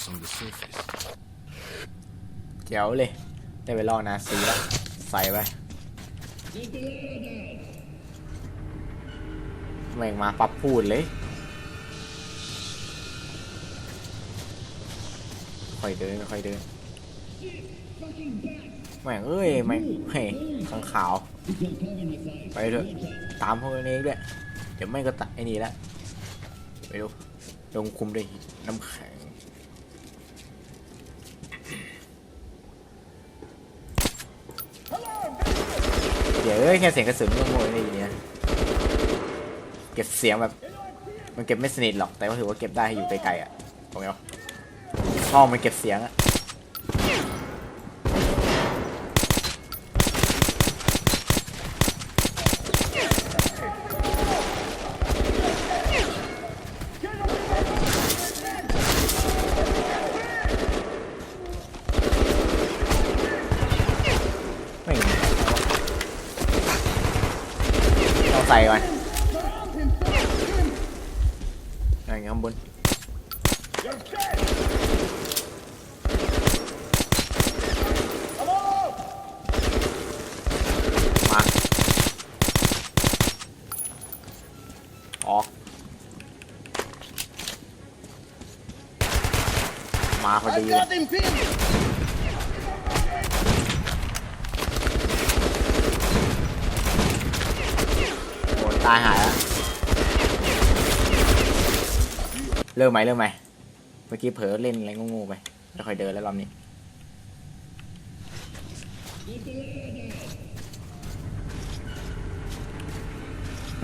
troops on the surface. เจ๋วเลย ได้ไปลอกนาซีแล้วใส่ไปแม่งมาปรับพูดเลยค่อยเดินค่อยเดินแม่งเอ้ยแม่งเฮ้ยข้างขาว ไปเถอะตามพวกนี้ด้วยเดี๋ยวไม่งก็ตัดไอ้นี่แล้วไปดูลงคุมด้วยน้ำแข็ง อ้ยแค่เสียงกระสุนก็โง่ๆในอย่างเนี้ยเก็บเสียงแบบ มันเก็บไม่สนิทหรอกแต่ก็ถือว่าเก็บได้ให้อยู่ไกลๆอะตรงนี้ห้องมันเก็บเสียงอะ ไม่มีต้องใส่ก่อนอะไรเงี้ยข้างบนมา ออก มาพอดีเลยโอ้ตายหายแล้วเริ่มไหมเริ่มไหมเมื่อกี้เผลอเล่นอะไรงูๆไปแล้วค่อยเดินแล้วรอบนี้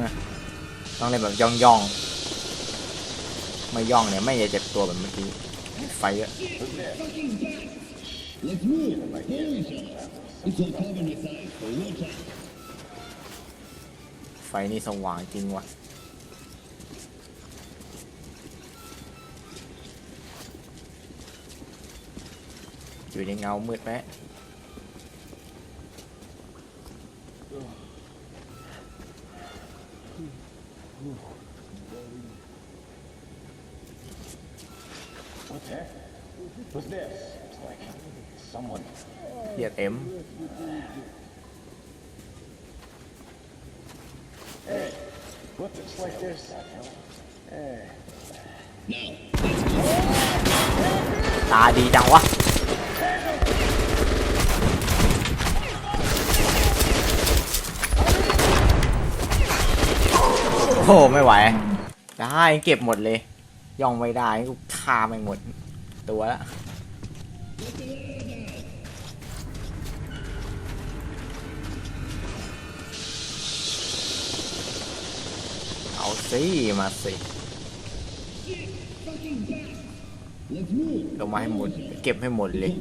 ฮะต้องเล่นแบบย่องย่องๆไม่ย่องเนี่ยไม่จะเจ็บตัวแบบเมื่อกี้ ไฟอะไฟนี่สว่างจริงว่ะอยู่ในเงามืดแปะ What the heck? What's this? It's like someone. เฮียเต็ม What? It's like this. Hey. ตาดีจังวะ โอ้โหไม่ไหว ได้เก็บหมดเลย ย่องไม่ได้กูฆ่าไม่งหมด ตัวละ เอาสิมาสิลงมาให้หมด เก็บให้หมดเลย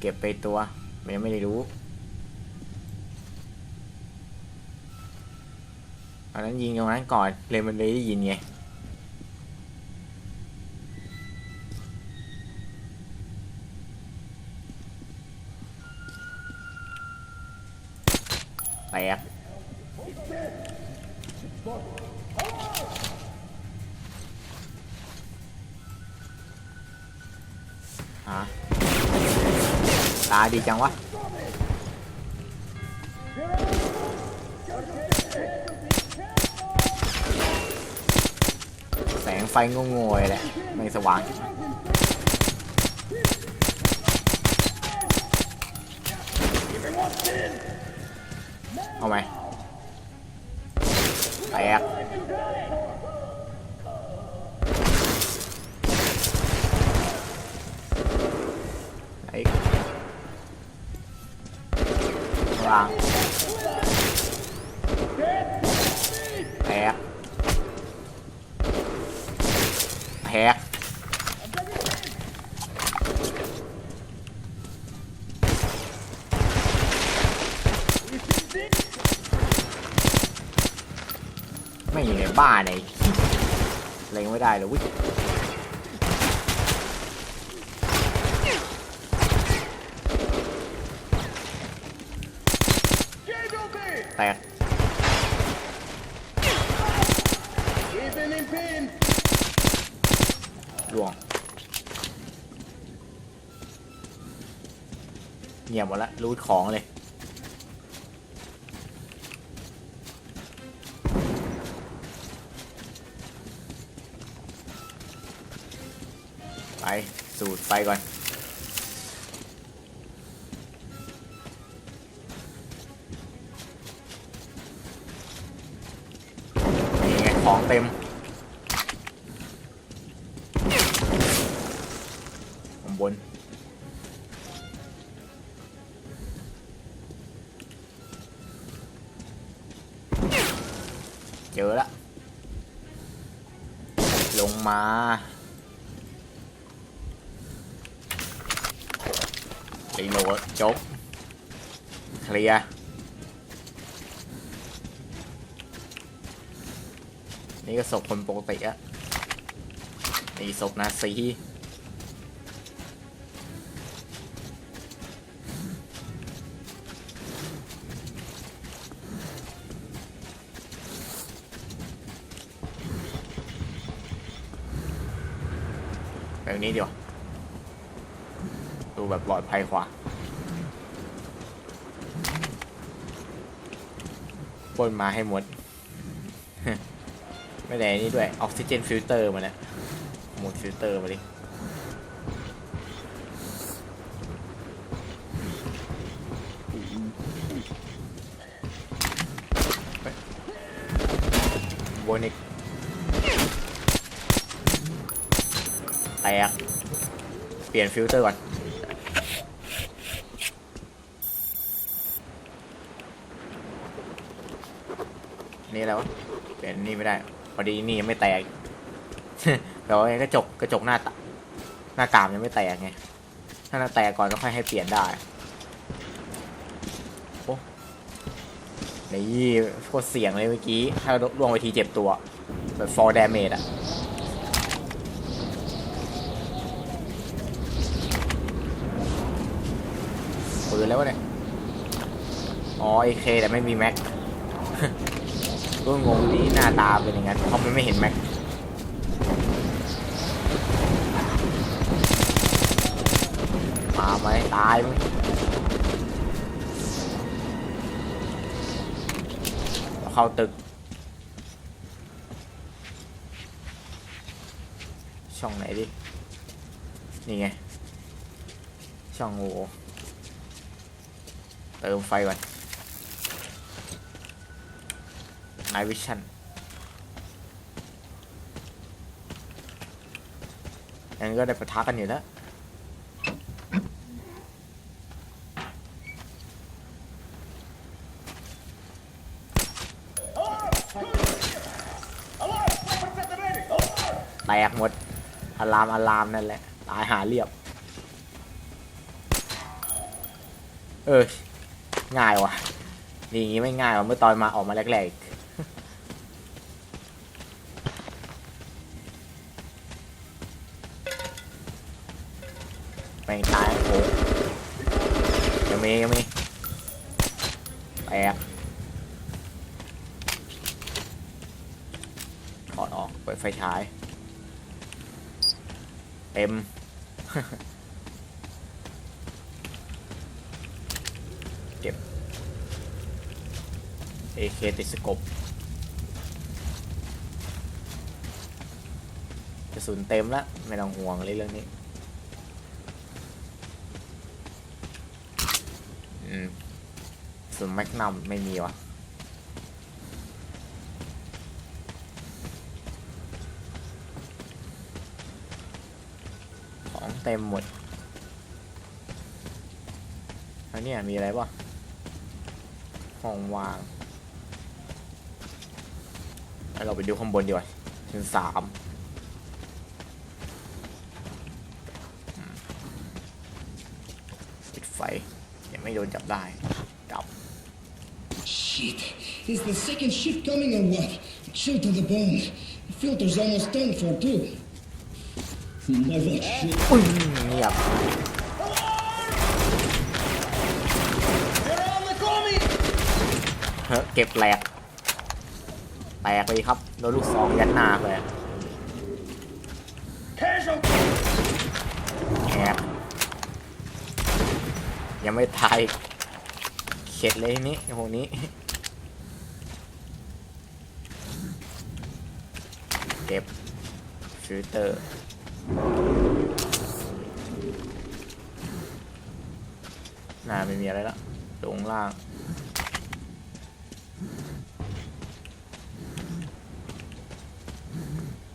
เก็บไปตัว มันยังไม่ได้รู้อันนั้นยิงตรงนั้นก่อนเลยมันเลยได้ยินไงแตกาดีจังวะแสงไฟงงๆเลยแหละไม่สว่างเอาไหม ล่างแตกแตกไม่อยู่ในบ้านไหนเล็งไม่ได้เลยวิ แตกล่วงเงียบหมดละรูดของเลยไปสูดไฟก่อน เต็มข้างบน เจอละ ลงมารีโหลดจบ เคลียร์ นี่ก็ศพคนปกติอะนี่ศพนาซีแบบนี้เดีกว่าดูแบบปลอดภัยกว่าป้นมาให้หมด ไม่ได้นี่ด้วยออกซิเจนฟิลเตอร์มาเนี่ยหมดฟิลเตอร์มาดิบนอีกแตกเปลี่ยนฟิลเตอร์ก่อนนี่แล้วเปลี่ยนนี่ไม่ได้ พอดีนี่ยังไม่แตกแต่ว่าไอ้กระจกกระจกหน้าตาหน้ากามยังไม่แตกไง ถ้าหน้าแตกก่อนก็ค่อยให้เปลี่ยนได้โอ้นี่โคตรเสียงเลยเมื่อกี้ ถ้าล่วงไปทีเจ็บตัวแบบ for damage อะปืนแล้ววะเนี่ย อ๋อไอเคแต่ไม่มีแม็ก ก็งงที่หน้าตาเป็นอย่างนั้นเพราะมันไม่เห็นแม็กมาไหมตายมั้ยเข้าตึก ช่องไหนดิ นี่ไง ช่องโอเติมไฟก่อน Night Vision งั้นก็ได้ปะทะกันอยู่แล้วแตกหมดอารามอารามนั่นแหละ ตายหาเรียบ เออ ง่ายว่ะ นี่อย่างงี้ไม่ง่ายว่ะ เมื่อตอนมาออกมาแรกๆ แม่งตายโอ้ยังมียังมีแตกถอดออกเปิดไฟฉาย เต็มเก็บ AK ติดสกบกระสุนเต็มแล้วไม่ต้องห่วงเลยเรื่องนี้ อืมกระสุนแมกนัมไม่มีวะของเต็มหมดแล้วเนี่ยมีอะไรบ้างห้องวางแล้วเราไปดูข้างบนดีกว่าชั้นสามอืมปิดไฟ ยังไม่โดนจับได้จับ Shit. Is the second shift coming or what? Chilled to the bone. The filter's almost done for, too. Never shit. อุ้ยเงียบ They're on the coming! เฮ้ยเก็บแหลกแตกไปดิครับโดนลูกซองยัดหน้าเลย Casual. แอบ ยังไม่ตายเข็ดเลยทีนี้ไอ้พวกนี้เก็บชูเตอร์น้าไม่มีอะไรล้วลงล่าง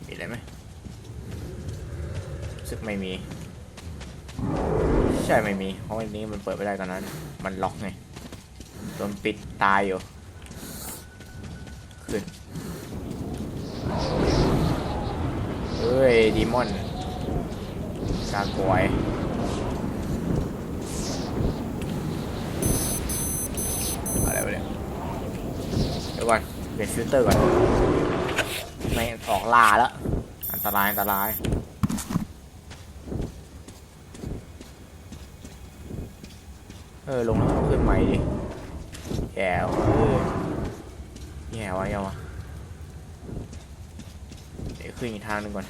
มีอะไรไหมรู้สึกไม่มี ช่ไม่มี เพราะวันนี้มันเปิดไม่ได้ตอนนั้น มันล็อกไงโดนปิดตายอยู่ ขึ้น เฮ้ยดีมอนกากวยอะไรวะเนี่ยเดี๋ยวก่อนเปลี่ยนฟิลเตอร์ก่อนไม่ออกล่าแล้ว อันตราย อันตราย ออลงแล้วเขึ้นใหม่ดิแย่วะเออแย่วะแย่วะเดี๋ยวขึ้นอีกทางหนึ่งก่อน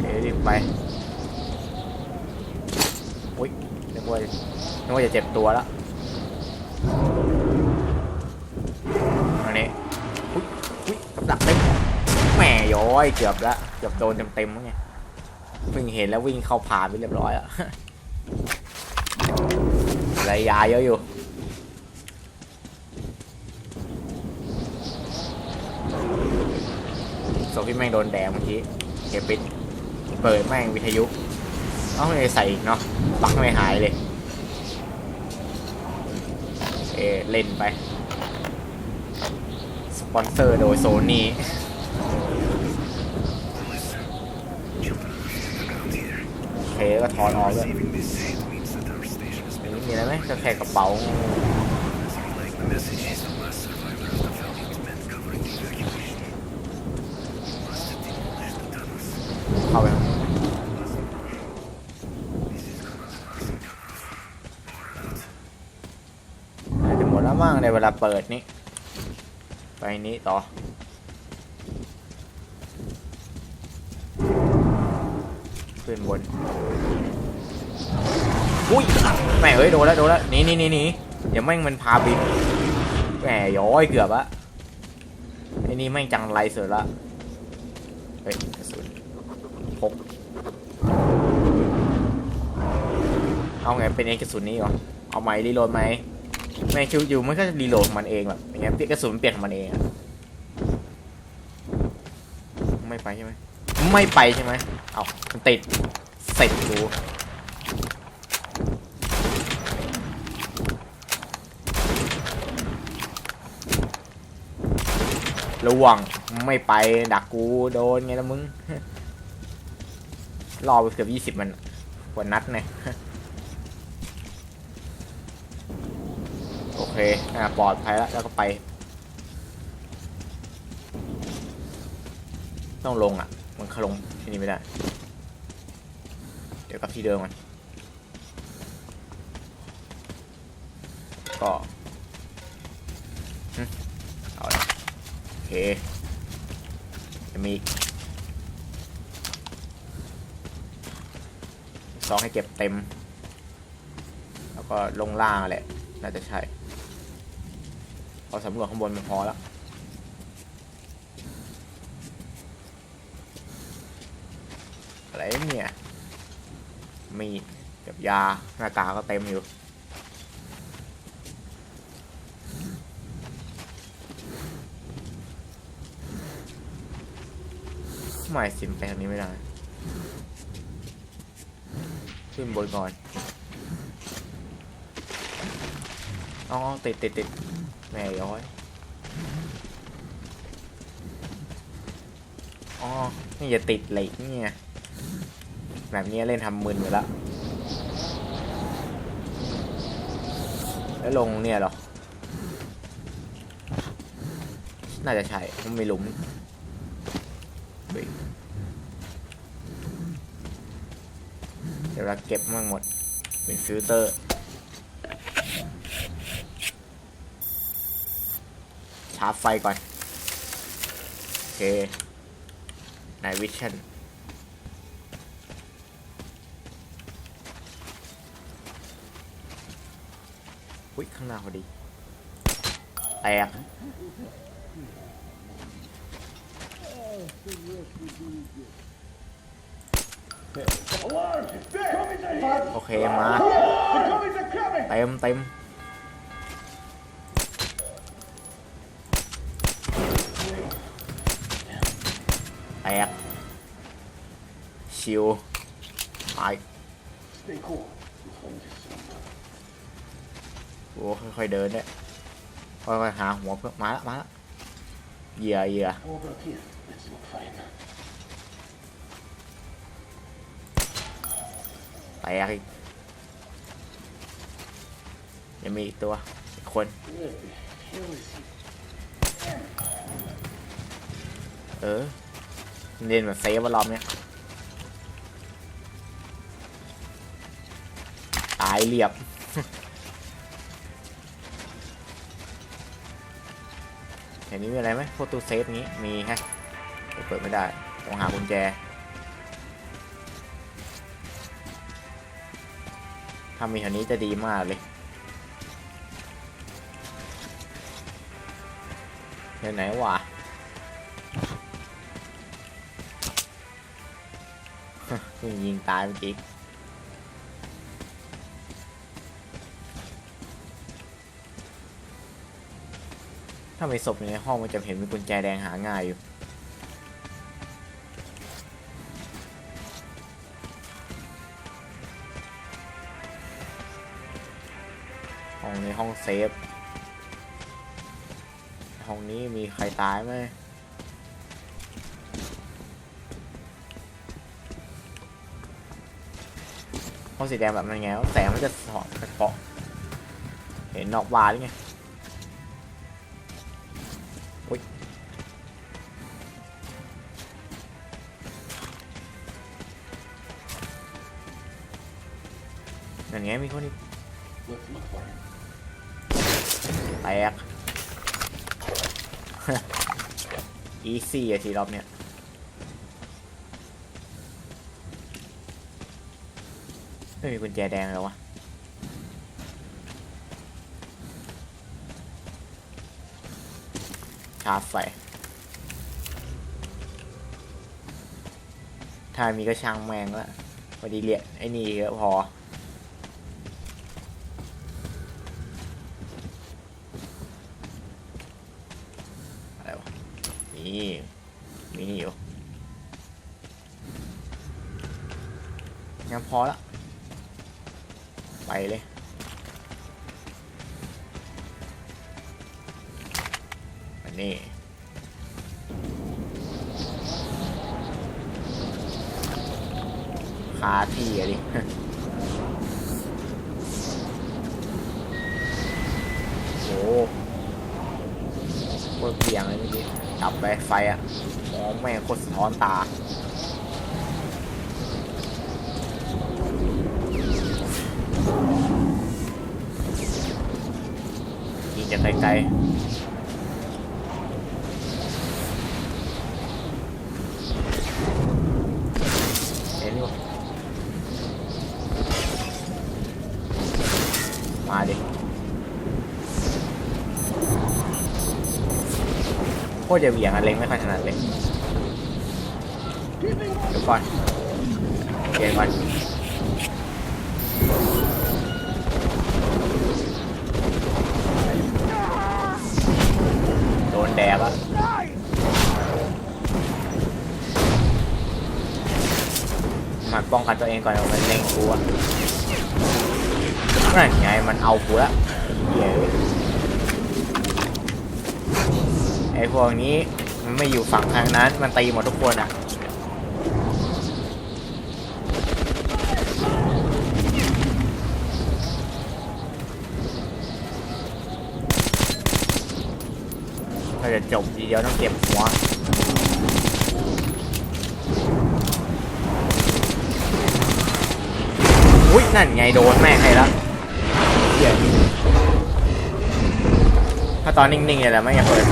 เดี๋ยวไปอุ้ยนึกว่านึกว่าจะเจ็บตัวแล้วอันนี้อุ้ยอุ้ยกับดักเต็ม ร้อยเกือบละเกือบโดนเต็มๆมั้งไงเพิ่งเห็นแล้ววิ่งเข้าผ่านไปเรียบร้อยแล้วระยะเยอะอยู่โซฟี่แม่งโดนแดงเมื่อกี้เก็บปิดเปิดแม่งวิทยุเอ้าไม่ใส่อีกเนาะปักไม่หายเลย เอเล่นไป สปอนเซอร์โดยโซนี่โอ เคก็ถอนออกเลยมีอะไรไหมก็แค่กระเป๋าเข้าไปครับน่าจะหมดแล้วมั้งในเวลาเปิดนี้ ไปนี้ต่อ ขึ้นบนอุ้ยแม่เอ้ยโดนแล้วโดนแล้วนี่นี่นี่นี่เดี๋ยวแม่งมันพาบินแหมย้อยเกือบอะไอ้นี่แม่งจังไรเสือละเฮ้ยกระสุนพกเอาไงเป็นเอกระสุนนี้เหรอเอาไหมรีโหลดไหมแม่คิวอยู่มันก็จะรีโหลดมันเองแบบอย่างเงี้ยเปลี่ยนกระสุนมันเปลี่ยนของมันเองอะไม่ไปใช่ไหม ไม่ไปใช่ไหม เอามันติด เสร็จกูระวังไม่ไปดักกูโดนไงละมึง รอไปเกือบยี่สิบมันกว่านัดเนี่ยโอเคอ่าปลอดภัยแล้วแล้วก็ไป ต้องลงอะ มันขลงที่นี่ไม่ได้ เดี๋ยวกลับที่เดิมมัน ก็เอาละโอเค จะมีซองให้เก็บเต็ม แล้วก็ลงล่างแหละ น่าจะใช่พอสำรวจข้างบนมันพอแล้ว อะไรเนี่ย มีกับยาหน้ากากก็เต็มอยู่ไม่สิมไปทางนี้ไม่ได้ ขึ้นบนก่อนอ๋อติดติดติดแม่ย้อยอ๋อนี่จะติดเหล็กเนี่ย แบบนี้เล่นทำมึนอยู่แล้ว แล้วลงเนี่ยหรอ น่าจะใช่มันมีหลุมเดี๋ยวเราเก็บมันหมด เป็นฟิลเตอร์ชาร์จไฟก่อน โอเคในวิชั่น อุ้ยข้างหน้าพอดี แตกโอเค มา เต็มเต็มแตกชิวไป โอ้ค่อยๆเดินเนี่ยค่อยๆหาหัวเพื่อมาละมาละเหยื่อเหยื่อ How about here? Let's look fine. แตกยังมีอีกตัวอีกคน เออเล่นแบบเซฟว่ารอบเนี้ยตายเรียบ เห็นนี้มีอะไรไหมพวกตู้เซฟนี้มีฮะเปิดไม่ได้ต้องหากุญแจถ้ามีแถวนี้จะดีมากเลยเดี๋ยวไหนวะยิงตายเมื่อกี้ ถ้ามีศพอยู่ในห้องมันจะเห็นมีกุญแจแดงหาง่ายอยู่ ห้องในห้องเซฟ ห้องนี้มีใครตายไหมห้องสีแดงแบบนั้นไง แสงมันจะสอดกระเปาะเห็นนอกบานหรือไง อุ้ยนั่นไงมีคนอีกแตก อีซี่อะทีรอบเนี้ยไม่มีกุญแจแดงแล้ววะาร์จไฟ ถ้ามีก็ช่างแมงล้วพอดีเรียไอ้นี่ก็พอ อะไรวะ นี่ มีนี่อยู่งั้นพอละ ไปเลย นนี้คาที่อะดิโอ้โคตรเบี่ยงเลยเมื่อกี้ดับไปไฟอะมองแม่โคตรสะท้อนตายิงจากไกลๆเห็นอยู่ มาดิโคตรจะเหวี่ยงอะเล็งไม่ค่อยถนัดเลยเดี๋ยวก่อนเปลี่ยนก่อนโดนแดกอะมันป้องกันตัวเองก่อนมันเล็งกูอะ นั่นไงมันเอากูละไอพวกนี้มันไม่อยู่ฝั่งทางนั้น มันตีหมดทุกคนอะถ้าจะจบทีเดียวต้องเก็บหัวอุ้ยนั่นไงโดนแม่ใครละ เหี้ยถ้าตอนนิ่งๆเนี่ยแหละไม่อยากเปิด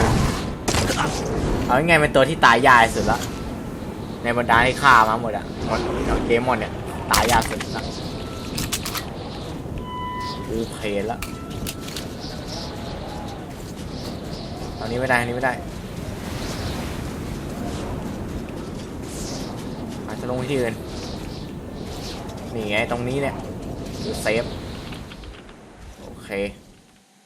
เอาไง่ายเป็นตัวที่ตายยากสุดละในบรรดาที่ฆ่ามาหมดอะหมดเอาเกมหมดเนี่ยตายยากสุดละกูเพลละตอนนี้ไม่ได้อันนี้ไม่ได้อาจจะลงที่อื่นนี่ไงตรงนี้เนี่ยเซฟ โอเค